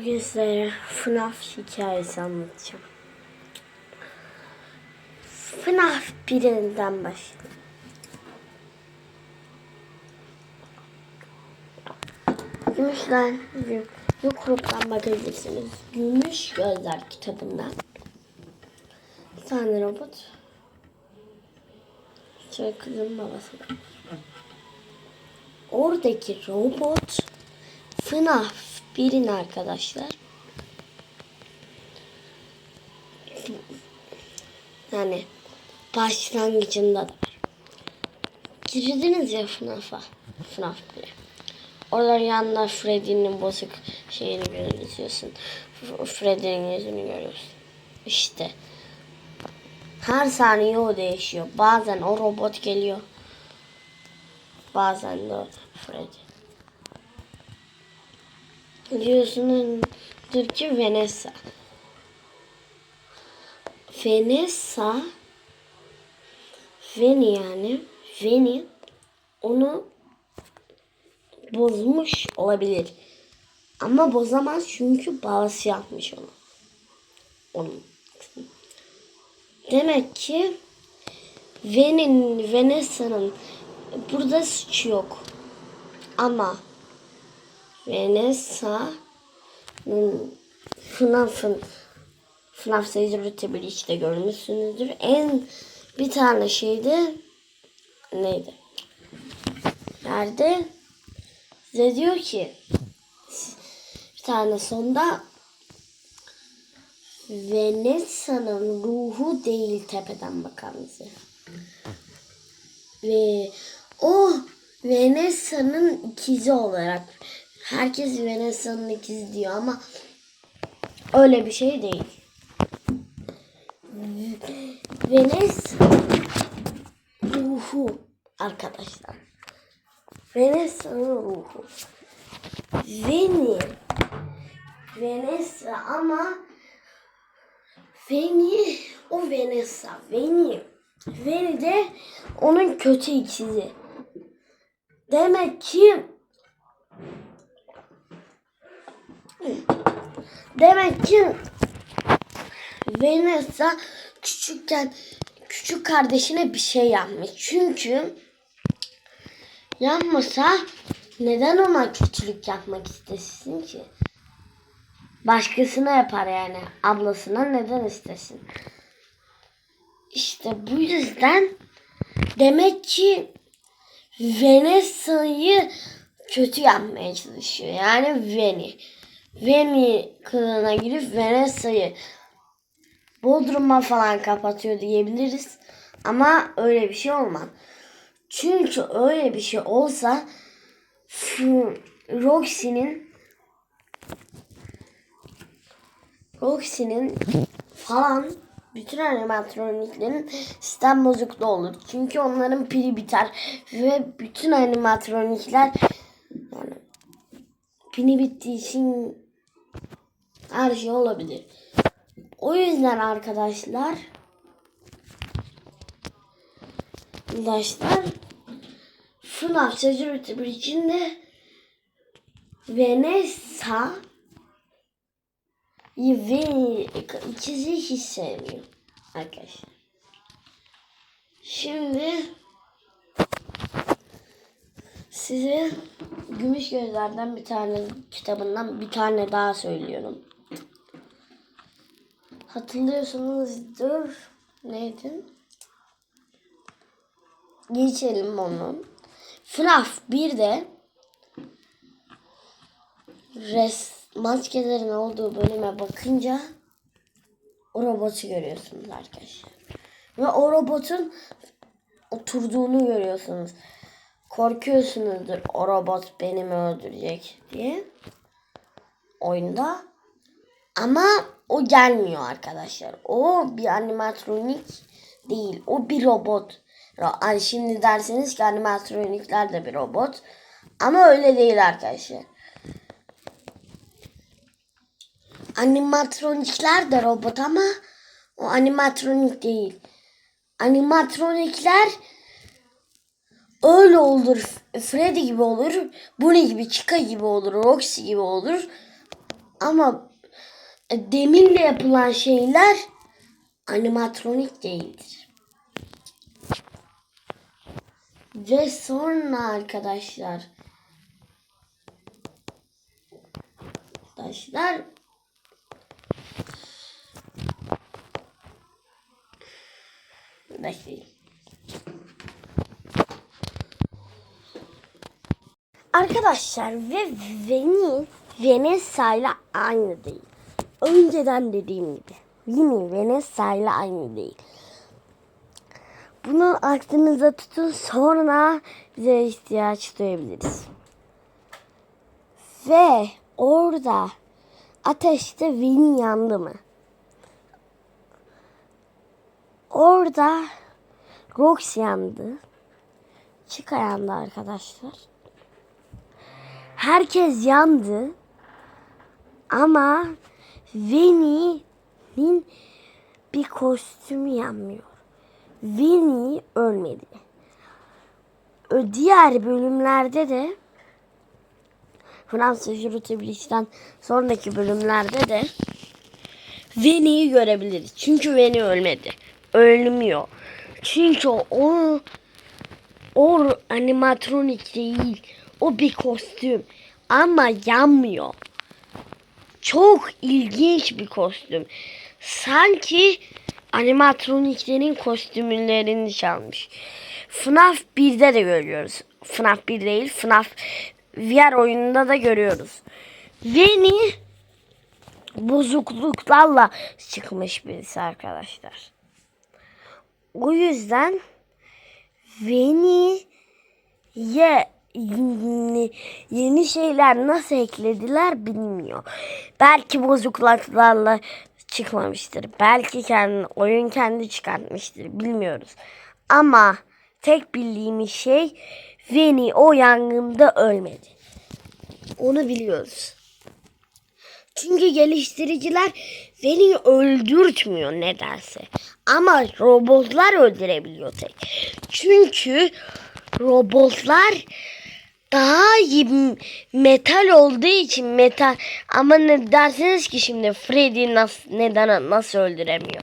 Bugün sizlere FNAF hikayesi anlatacağım. FNAF birinden başlayalım. Gümüşler gruptan bakabilirsiniz. Gümüş Gözler kitabından. Bir tane robot. Şöyle kızın babası. Oradaki robot FNAF birin arkadaşlar. Yani başlangıcında da var. Girdiniz ya FNAF'a. FNAF 1'e. Orada yanında Freddy'nin bozuk şeyini görüyorsun. Freddy'nin yüzünü görüyorsun. İşte. Her saniye o değişiyor. Bazen o robot geliyor. Bazen de Freddy. Diyorsunuzdur ki Vanessa. Vanessa Veni yani Veni onu bozmuş olabilir. Ama bozamaz çünkü babası yapmış onu. Onun. Demek ki Veni'nin, Vanessa'nın burada suçu yok. Ama Vanessa'nın FNAF'ın FNAF sayıcı rütbe işte görmüşsünüzdür. En bir tane şeydi neydi? Nerede? Size diyor ki bir tane sonda Vanessa'nın ruhu değil tepeden bakan bize. Ve o Vanessa'nın ikizi olarak herkes Vanessa'nın ikizi diyor ama öyle bir şey değil. Vanessa ruhu arkadaşlar. Vanessa'nın ruhu. Veni Vanessa ama Veni o Vanessa. Veni. Veni de onun kötü ikizi. Demek ki Demek ki Vanessa küçükken küçük kardeşine bir şey yapmış. Çünkü yapmasa neden ona kötülük yapmak istesin ki? Başkasına yapar yani. Ablasına neden istesin? İşte bu yüzden demek ki Vanessa'yı kötü yapmaya çalışıyor. Yani Veni. Veni kılığına girip Vanessa'yı Bodrum'a falan kapatıyor diyebiliriz. Ama öyle bir şey olmaz. Çünkü öyle bir şey olsa şu Roxy'nin Roxy'nin falan bütün animatroniklerin sistem bozukluğu olur. Çünkü onların pili biter ve bütün animatronikler pili bittiği için her şey olabilir. O yüzden arkadaşlar arkadaşlar FNAF Security Breach'inde Vanessa ve ikizi hiç sevmiyor arkadaşlar. Şimdi size Gümüş Gözler'den bir tane kitabından bir tane daha söylüyorum. Hatırlıyorsunuzdur. Neydi? Geçelim onu. FNAF 1'de res maskelerin olduğu bölüme bakınca o robotu görüyorsunuz arkadaşlar. Ve o robotun oturduğunu görüyorsunuz. Korkuyorsunuzdur o robot beni mi öldürecek diye oyunda. Ama o gelmiyor arkadaşlar. O bir animatronik değil. O bir robot. Yani şimdi derseniz ki animatronikler de bir robot. Ama öyle değil arkadaşlar. Animatronikler de robot ama o animatronik değil. Animatronikler öyle olur. Freddy gibi olur. Bunny gibi, Chica gibi olur. Roxy gibi olur. Ama demirle yapılan şeyler animatronik değildir. Ve sonra arkadaşlar arkadaşlar Bekleyin. Arkadaşlar ve Veni Vanessa ile aynı değil. Önceden dediğim gibi. Yine Vanessa ile aynı değil. Bunu aklınıza tutun sonra bize ihtiyaç duyabiliriz. Ve orada ateşte Veni yandı mı? Orada Rox yandı. Chica yandı arkadaşlar. Herkes yandı. Ama Veni'nin bir kostümü yanmıyor. Veni ölmedi. Diğer bölümlerde de Fransız Jurutabilis'ten sonraki bölümlerde de Veni'yi görebiliriz. Çünkü Veni ölmedi. Ölmüyor. Çünkü o o animatronik değil. O bir kostüm. Ama yanmıyor. Çok ilginç bir kostüm. Sanki animatroniklerin kostümlerini çalmış. FNAF 1'de de görüyoruz. FNAF 1 değil, FNAF VR oyununda da görüyoruz. Veni bozukluklarla çıkmış birisi arkadaşlar. O yüzden Veni'ye yeni, yeni şeyler nasıl eklediler bilmiyor. Belki bozukluklarla çıkmamıştır. Belki kendi, oyun kendi çıkartmıştır. Bilmiyoruz. Ama tek bildiğimiz şey Veni o yangında ölmedi. Onu biliyoruz. Çünkü geliştiriciler Veni'yi öldürtmüyor nedense. Ama robotlar öldürebiliyor tek. Çünkü robotlar daha iyi metal olduğu için metal ama ne dersiniz ki şimdi Freddy nasıl, neden nasıl öldüremiyor?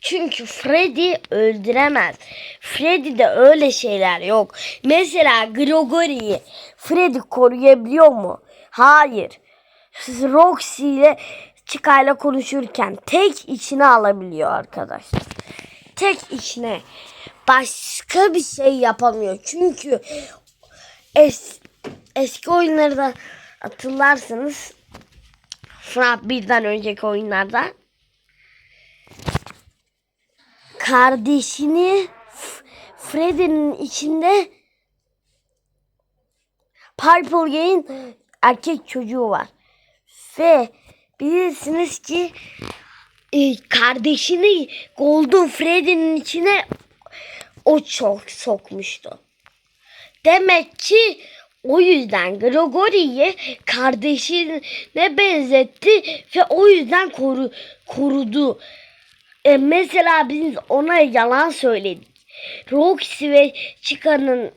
Çünkü Freddy öldüremez. Freddy'de öyle şeyler yok. Mesela Gregory'yi Freddy koruyabiliyor mu? Hayır. Roxy ile Chica konuşurken tek içine alabiliyor arkadaşlar. Tek içine. Başka bir şey yapamıyor. Çünkü es, eski oyunlarda hatırlarsınız. FNAF birden önceki oyunlarda kardeşini Freddy'nin içinde Purple Gay'in erkek çocuğu var. Ve bilirsiniz ki e, kardeşini Golden Freddy'nin içine o çok sokmuştu. Demek ki o yüzden Gregory'yi kardeşine benzetti ve o yüzden koru, korudu. E, mesela biz ona yalan söyledik. Roxy ve Chica'nın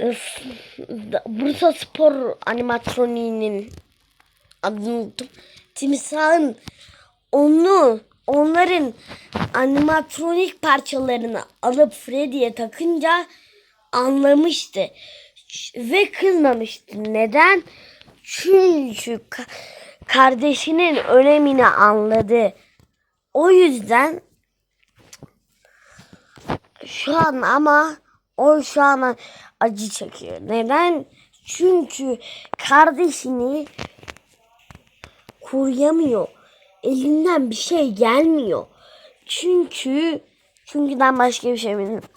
e, Bursa Spor animatroniğinin adını unuttum. Timsahın onu onların animatronik parçalarını alıp Freddy'ye takınca anlamıştı. Ve kızmamıştı. Neden? Çünkü ka- kardeşinin önemini anladı. O yüzden şu an ama o şu an acı çekiyor. Neden? Çünkü kardeşini koruyamıyor. Elinden bir şey gelmiyor. Çünkü çünküden başka bir şey bilmiyorum.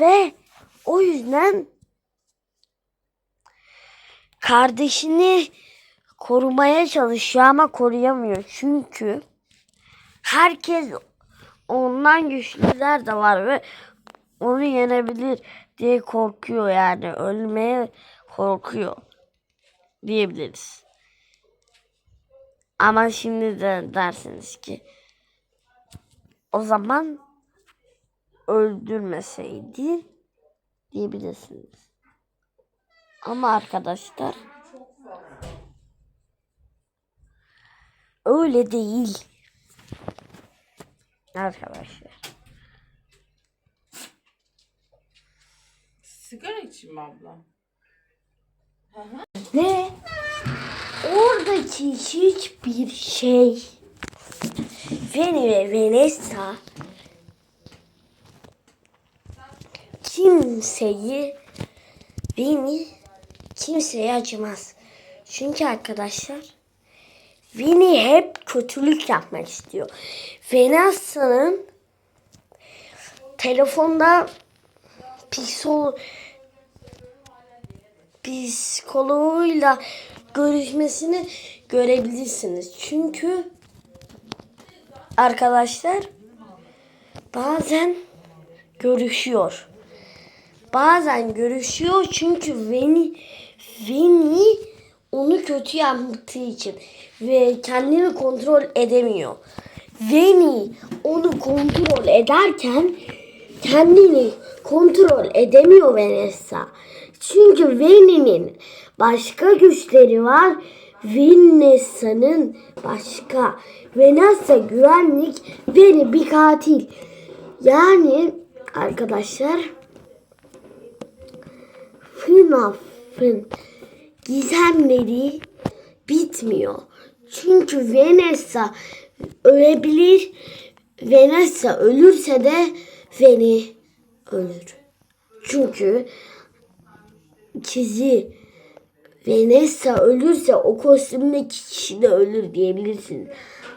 Ve o yüzden kardeşini korumaya çalışıyor ama koruyamıyor. Çünkü herkes ondan güçlüler de var ve onu yenebilir diye korkuyor yani. Ölmeye korkuyor diyebiliriz. Ama şimdi de dersiniz ki o zaman öldürmeseydi diyebilirsiniz. Ama arkadaşlar öyle değil. Arkadaşlar. Sigara için mi abla? Ve oradaki hiçbir şey Veni ve Vanessa kimseyi beni kimseye acımaz. Çünkü arkadaşlar Vini hep kötülük yapmak istiyor. Vanessa'nın telefonda pixel psikoloğuyla görüşmesini görebilirsiniz. Çünkü arkadaşlar bazen görüşüyor. Bazen görüşüyor çünkü Veni Veni onu kötü yaptığı için ve kendini kontrol edemiyor. Veni onu kontrol ederken kendini kontrol edemiyor Vanessa. Çünkü Veni'nin başka güçleri var. Vanessa'nın başka. Vanessa güvenlik, Veni bir katil. Yani arkadaşlar FNAF'ın gizemleri bitmiyor. Çünkü Vanessa ölebilir. Vanessa ölürse de Veni ölür. Çünkü kişi Vanessa ölürse o kostümdeki kişi de ölür diyebilirsin.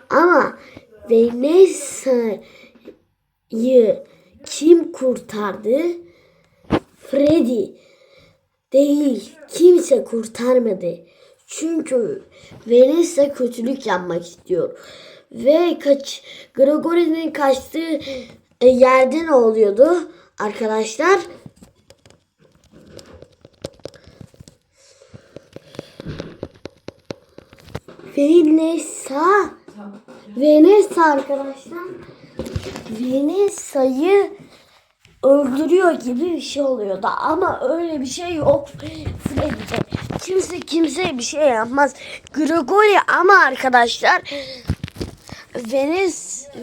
Ama Vanessa'yı kim kurtardı? Freddy değil. Kimse kurtarmadı. Çünkü Vanessa kötülük yapmak istiyor. Ve kaç Gregory'nin kaçtığı e, yerde ne oluyordu arkadaşlar? Vanessa Vanessa arkadaşlar Vanessa'yı öldürüyor gibi bir şey oluyordu ama öyle bir şey yok Freddy'de. Kimse kimseye bir şey yapmaz. Gregory ama arkadaşlar Venice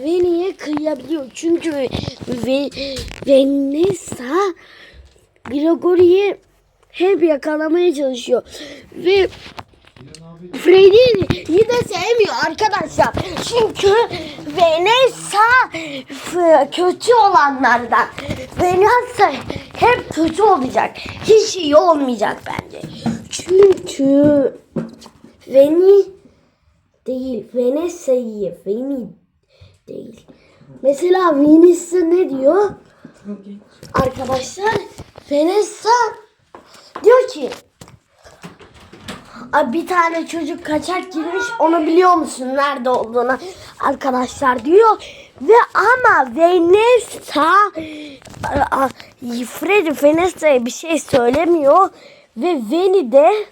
Veni'ye kıyabiliyor. Çünkü Ve, Vanessa Gregory'yi hep yakalamaya çalışıyor. Ve Freddy'yi de sevmiyor arkadaşlar. Çünkü Vanessa kötü olanlardan. Vanessa hep kötü olacak. Hiç iyi olmayacak bence. Çünkü Veni değil. Vanessa iyi. Veni değil. Mesela Vanessa ne diyor? Arkadaşlar Vanessa diyor ki bir tane çocuk kaçak girmiş onu biliyor musun nerede olduğunu arkadaşlar diyor ve ama Vanessa Freddy Vanessa'ya bir şey söylemiyor ve Veni de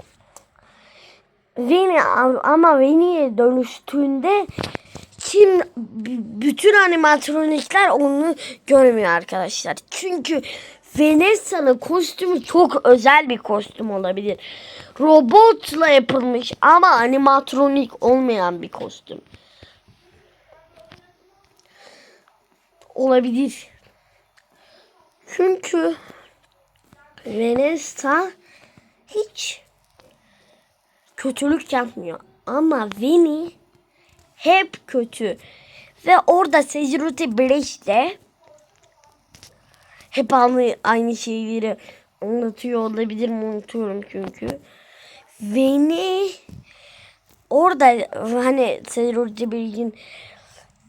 Veni ama Veni'ye dönüştüğünde kim bütün animatronikler onu görmüyor arkadaşlar. Çünkü Vanessa'nın kostümü çok özel bir kostüm olabilir. Robotla yapılmış ama animatronik olmayan bir kostüm. Olabilir. Çünkü Vanessa hiç kötülük yapmıyor. Ama Veni hep kötü. Ve orada Security Breach'te hep aynı, aynı şeyleri anlatıyor olabilir mi unutuyorum çünkü. Veni orada hani Security Breach'in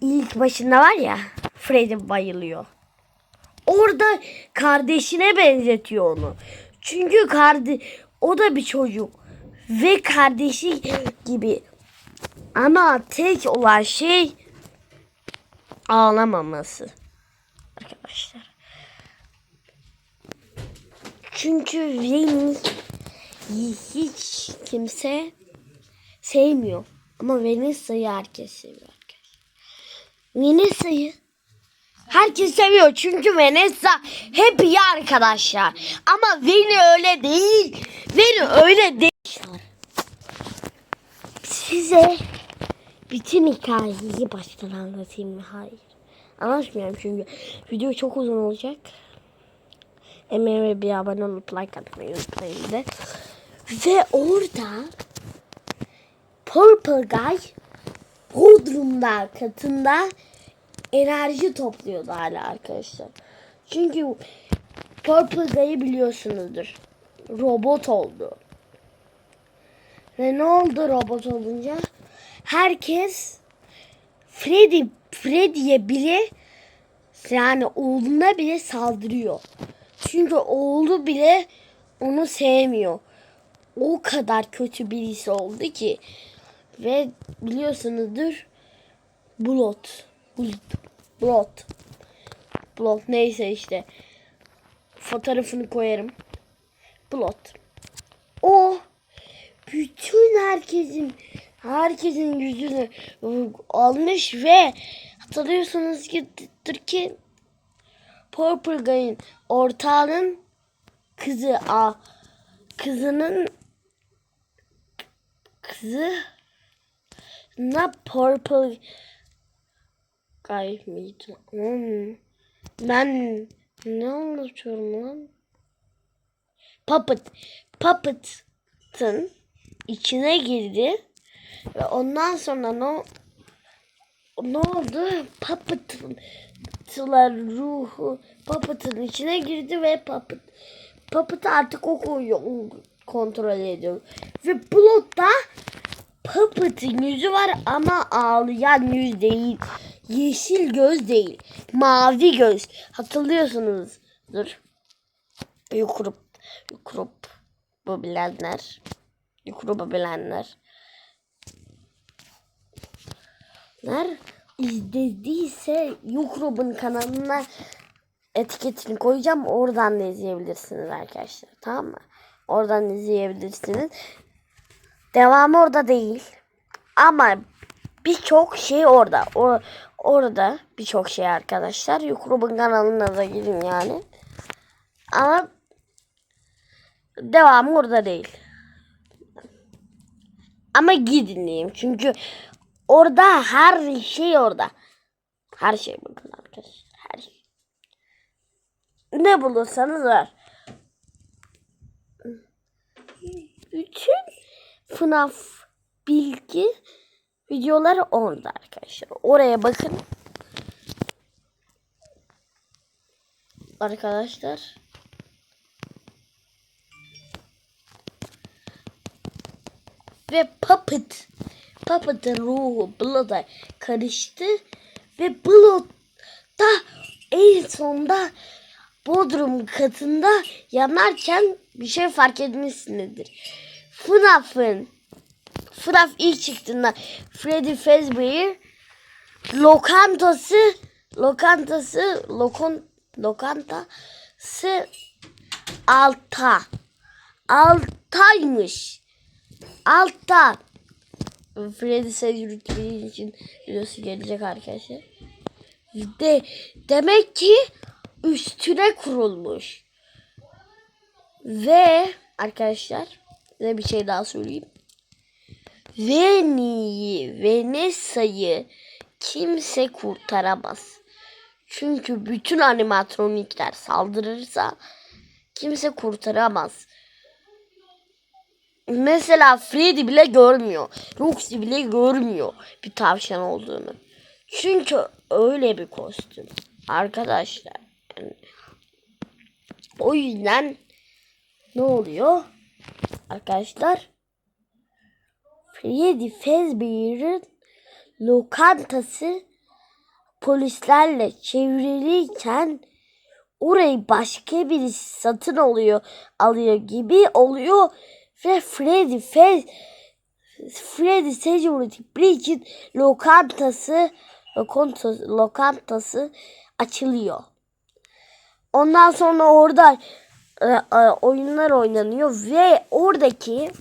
ilk başında var ya Freddy bayılıyor. Orada kardeşine benzetiyor onu. Çünkü kardeş o da bir çocuk ve kardeşi gibi. Ama tek olan şey ağlamaması. Arkadaşlar. Çünkü Veni hiç kimse sevmiyor. Ama Vanessa'yı herkes seviyor. Vanessa'yı herkes seviyor. Çünkü Vanessa hep iyi arkadaşlar. Ama Veni öyle değil. Veni öyle değil. Size bütün hikayeyi baştan anlatayım mı? Hayır. Anlatmıyorum çünkü video çok uzun olacak. Emeğe bir abone olup like atmayı unutmayın de. Ve orada Purple Guy Bodrum'da katında enerji topluyordu hala arkadaşlar. Çünkü Purple Guy'ı biliyorsunuzdur. Robot oldu. Ve ne oldu robot olunca? Herkes Freddy Freddy'ye bile yani oğluna bile saldırıyor. Çünkü oğlu bile onu sevmiyor. O kadar kötü birisi oldu ki. Ve biliyorsunuzdur. Blood. Blood. Blood neyse işte. Fotoğrafını koyarım. Blood. O bütün herkesin herkesin yüzünü almış ve hatırlıyorsunuz ki Türkiye Purple Guy'ın ortağının kızı a kızının ne Purple Guy mıydı? Hmm. Ben ne anlatıyorum lan? Puppet. Puppet'ın içine girdi. Ve ondan sonra ne ne oldu? Puppet'ın ruhu Puppet'ın içine girdi ve Puppet Puppet artık o koyuyor, o kontrol ediyor. Ve Blood'da Puppet'in yüzü var ama ağlayan yüz değil. Yeşil göz değil. Mavi göz. Hatırlıyorsunuzdur. Yukurup, yukurup bu bilenler. Yukurup bilenler. Ner izlediyse Yukrub'un kanalına etiketini koyacağım. Oradan da izleyebilirsiniz arkadaşlar. Tamam mı? Oradan izleyebilirsiniz. Devamı orada değil. Ama birçok şey orada. O, orada birçok şey arkadaşlar. Yukrub'un kanalına da gidin yani. Ama devamı orada değil. Ama gidin diyeyim. Çünkü orada her şey orada. Her şey bakın arkadaşlar. Her şey. Ne bulursanız var. Bütün FNAF bilgi videoları orada arkadaşlar. Oraya bakın. Arkadaşlar. Ve Puppet. Puppet'ın ruhu Blood'a karıştı. Ve Blood da en sonunda Bodrum katında yanarken bir şey fark etmişsinizdir. FNAF'ın FNAF ilk çıktığında Freddy Fazbear lokantası lokantası lokon lokantası alta altaymış altta Freddy Fazbear için videosu gelecek arkadaşlar. De, demek ki üstüne kurulmuş. Ve arkadaşlar size bir şey daha söyleyeyim. Veni'yi, Vanessa'yı kimse kurtaramaz. Çünkü bütün animatronikler saldırırsa kimse kurtaramaz. Mesela Freddy bile görmüyor. Roxy bile görmüyor bir tavşan olduğunu. Çünkü öyle bir kostüm. Arkadaşlar. Yani o yüzden ne oluyor? Arkadaşlar Freddy Fazbear'ın lokantası polislerle çevriliyken orayı başka birisi satın alıyor alıyor gibi oluyor ve Freddy Faz Freddy Security Breach'in lokantası lokantası, lokantası açılıyor. Ondan sonra orada e, e, oyunlar oynanıyor ve oradaki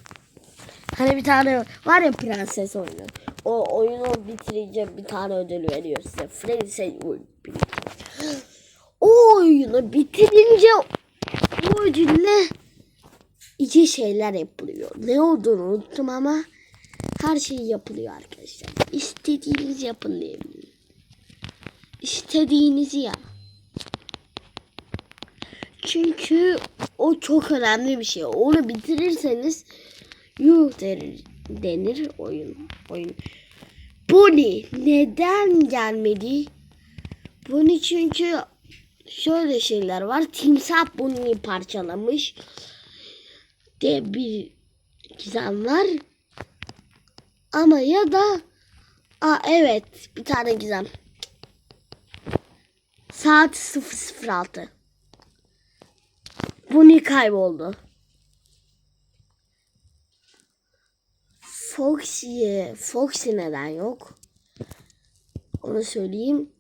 hani bir tane var ya prenses oyunu. O oyunu bitirince bir tane ödül veriyor size. Freddy Breach. O oyunu bitirince o ödülle iki şeyler yapılıyor. Ne olduğunu unuttum ama her şey yapılıyor arkadaşlar. İstediğinizi yapın diyebilirim. İstediğinizi yap. Çünkü o çok önemli bir şey. Onu bitirirseniz yuh denir, denir oyun. oyun. Bonnie neden gelmedi? Bonnie çünkü şöyle şeyler var. Timsah Bonnie'yi parçalamış diye bir gizem var. Ama ya da Aa evet bir tane gizem. Saat 006. Bonnie kayboldu. Foxy, Foxy neden yok? Onu söyleyeyim.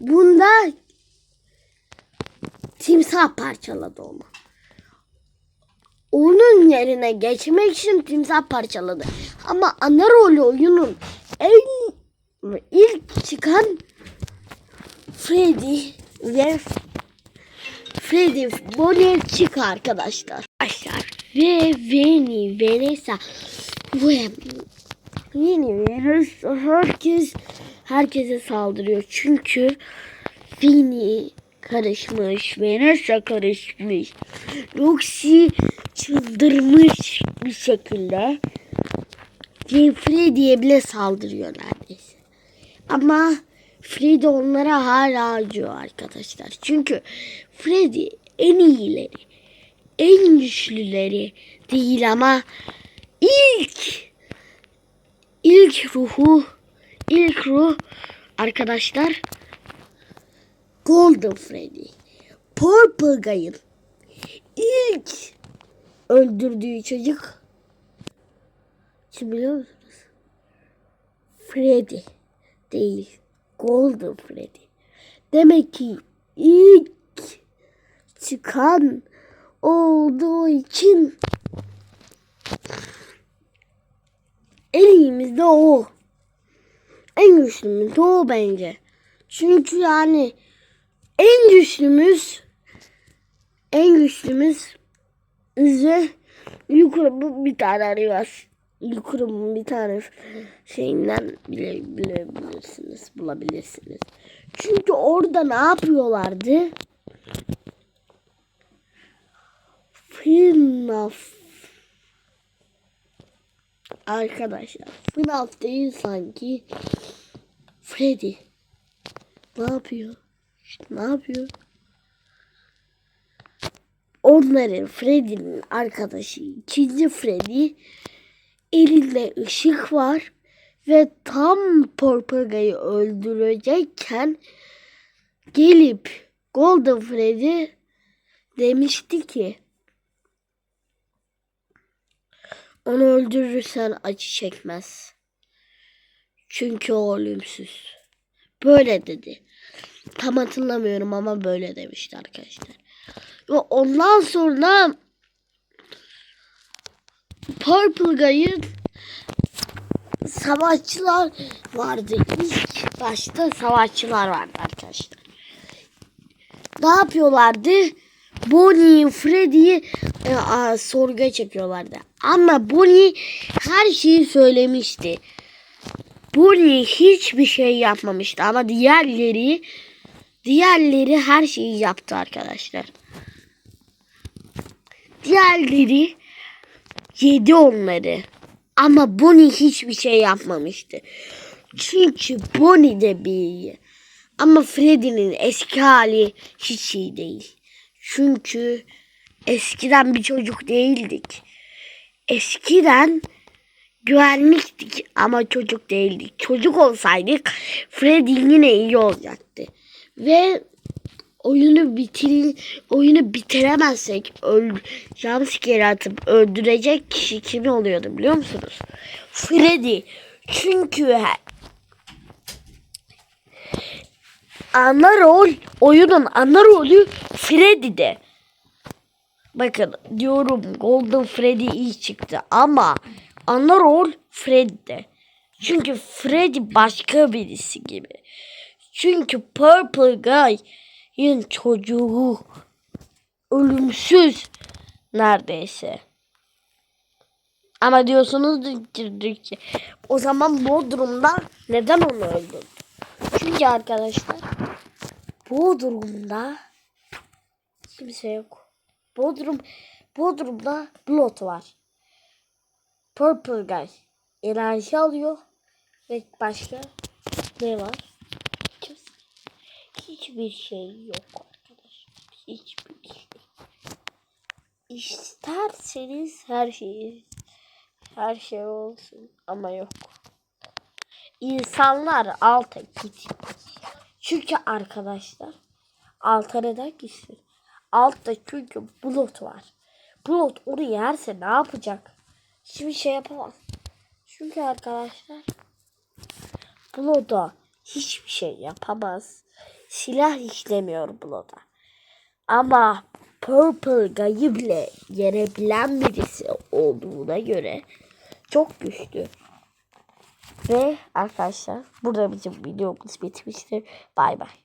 Bunda timsah parçaladı onu. Onun yerine geçmek için timsah parçaladı. Ama ana rolü oyunun en ilk çıkan Freddy ve Freddy Bonnie çık arkadaşlar. Arkadaşlar ve Veni Vanessa ve Veni Vanessa herkes herkese saldırıyor. Çünkü Veni karışmış, Vanessa karışmış. Roxy çıldırmış bir şekilde. Ve Freddy'ye bile saldırıyor neredeyse. Ama Freddy onlara hala acıyor arkadaşlar. Çünkü Freddy en iyileri, en güçlüleri değil ama ilk ilk ruhu, ilk ruh arkadaşlar Golden Freddy. Purple Guy'ın ilk öldürdüğü çocuk kim biliyor musunuz? Freddy değil. Golden Freddy. Demek ki ilk çıkan olduğu için en iyimiz de o. En güçlümüz de o bence. Çünkü yani en güçlümüz en güçlümüz bize yukarı bir tane arıyor. Yukarı bir tane şeyinden bile bilebilirsiniz, bulabilirsiniz. Çünkü orada ne yapıyorlardı? FNAF Arkadaşlar FNAF değil sanki Freddy Ne yapıyor? İşte ne yapıyor? Onların Freddy'nin arkadaşı ikinci Freddy elinde ışık var ve tam Porpaga'yı öldürecekken gelip Golden Freddy demişti ki onu öldürürsen acı çekmez. Çünkü o ölümsüz. Böyle dedi. Tam hatırlamıyorum ama böyle demişti arkadaşlar. Ve ondan sonra Purple Guy'ın savaşçılar vardı. İlk başta savaşçılar vardı arkadaşlar. Ne yapıyorlardı? Bonnie, Freddy'yi e, a, sorguya çekiyorlardı. Ama Bonnie her şeyi söylemişti. Bonnie hiçbir şey yapmamıştı ama diğerleri diğerleri her şeyi yaptı arkadaşlar. Diğerleri yedi onları. Ama Bonnie hiçbir şey yapmamıştı. Çünkü Bonnie de bir iyi. Ama Freddy'nin eski hali hiç iyi değil. Çünkü eskiden bir çocuk değildik. Eskiden güvenliktik ama çocuk değildik. Çocuk olsaydık Freddy yine iyi olacaktı. Ve oyunu bitir oyunu bitiremezsek öl jumpscare atıp öldürecek kişi kim oluyordu biliyor musunuz? Freddy. Çünkü ana rol oyunun ana rolü Freddy'de. Bakın diyorum Golden Freddy iyi çıktı ama ana rol Freddy'de. Çünkü Freddy başka birisi gibi. Çünkü Purple Guy'ın çocuğu ölümsüz neredeyse. Ama diyorsunuz ki o zaman Bodrum'da neden onu öldürdü? Çünkü arkadaşlar Bodrum'da kimse yok. Bodrum Bodrum'da Blood var. Purple Guy enerji alıyor ve başka ne var? Hiçbir şey yok arkadaşlar. Hiçbir şey. İsterseniz her şeyi her şey olsun ama yok. İnsanlar alta git. Çünkü arkadaşlar alta neden gitsin? Altta çünkü bulut var. Bulut onu yerse ne yapacak? Hiçbir şey yapamaz. Çünkü arkadaşlar Bulut'a hiçbir şey yapamaz. Silah işlemiyor Bulut'a. Ama Purple Guy'ı bile yenebilen birisi olduğuna göre çok güçlü. Ve arkadaşlar burada bizim videomuz bitmiştir. Bay bay.